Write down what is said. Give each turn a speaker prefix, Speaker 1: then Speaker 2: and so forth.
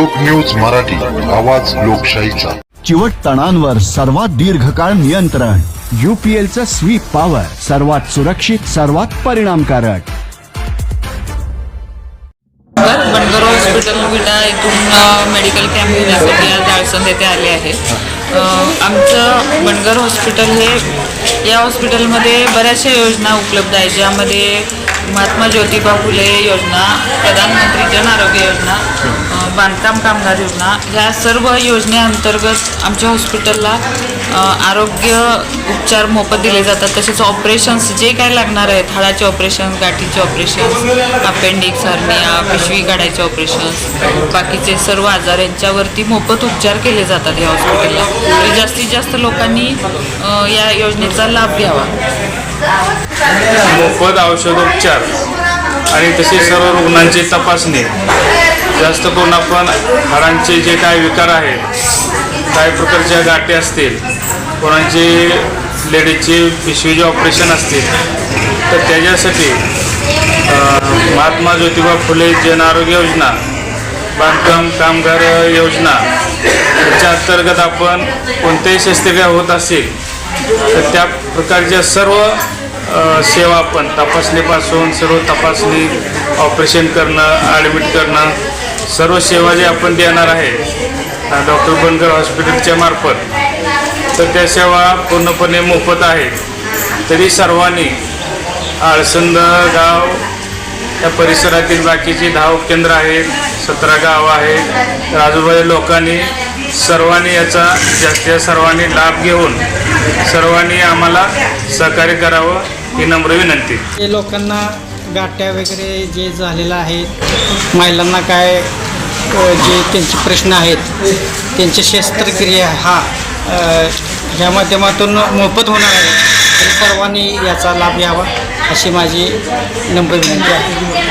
Speaker 1: News Marathi आवाज लोकशाहीचा.
Speaker 2: चिवट तणांवर सर्वात दीर्घकाळ नियंत्रण. युपीएलचं स्वीप पॉवर सर्वात सुरक्षित सर्वात परिणामकारक.
Speaker 3: बनगर हॉस्पिटल विटा इथून मेडिकल कॅम्प घेण्यासाठी आज जाळसंद येथे आले आहे. आमचं बनगर हॉस्पिटल हे या हॉस्पिटलमध्ये बऱ्याचशा योजना उपलब्ध आहेत. ज्यामध्ये महात्मा ज्योतिबा फुले योजना प्रधानमंत्री जन आरोग्य योजना बांधकाम कामगार योजना. या सर्व योजनेअंतर्गत आमच्या हॉस्पिटलला आरोग्य उपचार मोफत दिले जातात. तसेच ऑपरेशन्स जे काय लागणार आहेत हाडाचे ऑपरेशन्स गाठीचे ऑपरेशन्स अपेंडिक्स हर्निया पिशवी काढायचे ऑपरेशन्स बाकीचे सर्व आजार यांच्यावरती मोफत उपचार केले जातात या हॉस्पिटलला. म्हणजे जास्तीत जास्त लोकांनी या योजनेचा लाभ घ्यावा.
Speaker 4: मोफत औषधोपचार आणि तसे सर्व रुग्णांची तपासणी. जास्त करून आपण हाडांचे जे काय विकार आहेत काही प्रकारच्या गाठी असतील कोणाचे लेडीजचे पिशवीचे ऑपरेशन असतील तर त्याच्यासाठी महात्मा ज्योतिबा फुले जन आरोग्य योजना बांधकाम कामगार योजना याच्या अंतर्गत आपण कोणत्याही शस्त्रक्रिया होत असेल तर त्या प्रकारच्या सर्व सेवा आपण तपासणीपासून सर्व तपासणी ऑपरेशन करणं ॲडमिट करणं सर्व सेवा जे आपण देणार आहे डॉक्टर बनकर हॉस्पिटलच्या मार्फत तर त्या सेवा पूर्णपणे मोफत आहेत तरी सर्वांनी आळसंद गाव या परिसरातील बाकीची दहा उपकेंद्र आहेत सतरा गावं आहेत तर आजूबाजूच्या लोकांनी सर्वांनी याचा जास्तीत जास्त सर्वांनी लाभ घेऊन सर्वांनी आम्हाला सहकार्य करावं ही नम्र विनंती.
Speaker 5: लोकांना गाठ्या वगैरे जे झालेलं आहे महिलांना काय जे त्यांचे प्रश्न आहेत त्यांची शस्त्रक्रिया हा ह्या माध्यमातून मोफत होणार आहे. तरी सर्वांनी याचा लाभ घ्यावा अशी माझी नम्र विनंती आहे.